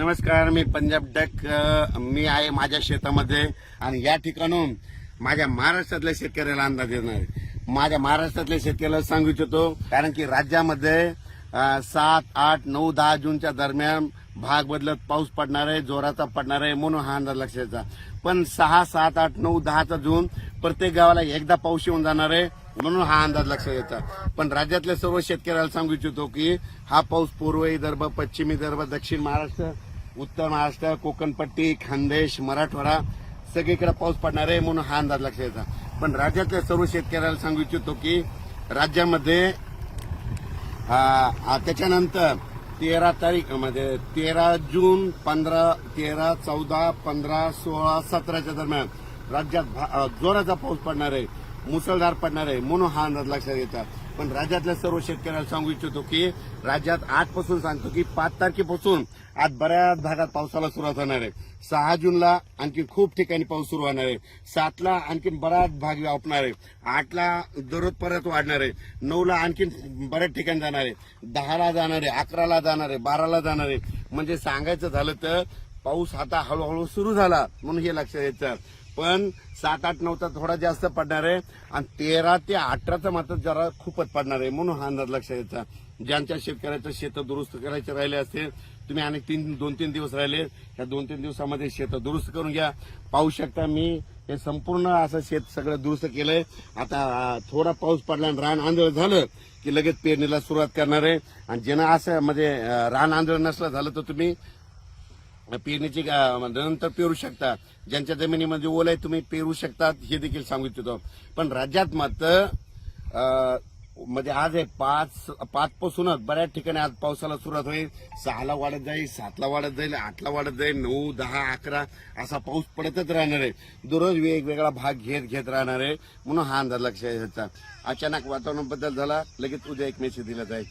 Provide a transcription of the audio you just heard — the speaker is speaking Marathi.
नमस्कार मी पंजाब डक मी आहे माझ्या शेतामध्ये आणि या ठिकाणून माझ्या महाराष्ट्रातल्या शेतकऱ्याला अंदाज देणार आहे. माझ्या महाराष्ट्रातल्या शेतकऱ्याला सांगू इच्छितो कारण की राज्यामध्ये सात आठ नऊ दहा जूनच्या दरम्यान भाग बदलत पाऊस पडणार आहे जोराचा पडणार आहे म्हणून हा अंदाज लक्षाचा पण सहा सात आठ नऊ दहाचा जून प्रत्येक गावाला एकदा पाऊस येऊन जाणार आहे म्हणून हा अंदाज लक्षात येतात पण राज्यातल्या सर्व शेतकऱ्याला सांगू इच्छितो की हा पाऊस पूर्व विदर्भ पश्चिम विदर्भ दक्षिण महाराष्ट्र उत्तर महाराष्ट्र कोकणपट्टी खानदेश मराठवाडा सगळीकडे पाऊस पडणार आहे म्हणून हा अंदाज लक्षात यायचा पण राज्यातल्या सर्व शेतकऱ्याला सांगू इच्छितो की राज्यामध्ये त्याच्यानंतर तेरा तारीख म्हणजे तेरा जून पंधरा तेरा चौदा पंधरा सोळा सतराच्या दरम्यान राज्यात भा- जोराचा पाऊस पडणार आहे. मुसळधार पडणार आहे म्हणून हा अंदाज लक्षात येतात पण राज्यातल्या सर्व शेतकऱ्याला सांगू इच्छितो की राज्यात आजपासून सांगतो की पाच तारखेपासून आज बऱ्याच भागात पावसाला सुरुवात होणार आहे. सहा जूनला आणखी खूप ठिकाणी पाऊस सुरू होणार आहे. सातला आणखी बराच भाग व्यापणार आहे. आठला दररोज परत वाढणार आहे. नऊला आणखीन बऱ्याच ठिकाणी जाणार आहे. दहाला जाणार आहे अकराला जाणार आहे बाराला जाणार आहे. म्हणजे सांगायचं झालं तर पाऊस आता हळूहळू सुरू झाला म्हणून हे लक्षात येतं. पण सात आठ नऊचा थोडा जास्त पडणार आहे. आणि तेरा ते अठराचा मात्र जरा खूपच पडणार आहे म्हणून हा अंदाज लक्षात यायचा ज्यांच्या शेतकऱ्याचं शेतं दुरुस्त करायचे राहिले असतील तुम्ही आणि तीन दोन तीन दिवस राहिले या दोन तीन दिवसामध्ये शेतं दुरुस्त करून घ्या. पाहू शकता मी हे संपूर्ण असं शेत सगळं दुरुस्त केलंय. आता थोडा पाऊस पडला आणि रान आंधळ झालं की लगेच पेरणीला सुरुवात करणार आहे. आणि ज्यांना असं म्हणजे रान आंधळ नसलं झालं तर तुम्ही पेरणीची म्हणजे नंतर पेरू शकता. ज्यांच्या जमिनीमध्ये ओल आहे तुम्ही पेरू शकतात हे देखील सांगू इच्छितो. पण राज्यात मात्र म्हणजे आज आहे पाच पाच पासूनच बऱ्याच ठिकाणी आज पावसाला सुरुवात होईल. सहाला वाढत जाईल सातला वाढत जाईल आठला वाढत जाईल नऊ दहा अकरा असा पाऊस पडतच राहणार आहे. दररोज वेगवेगळा भाग घेत घेत राहणार आहे. म्हणून हा अंदाज लक्षात घ्यायचा. अचानक वातावरण बदल झाला लगेच उद्या एक मेसेज दिला जाईल.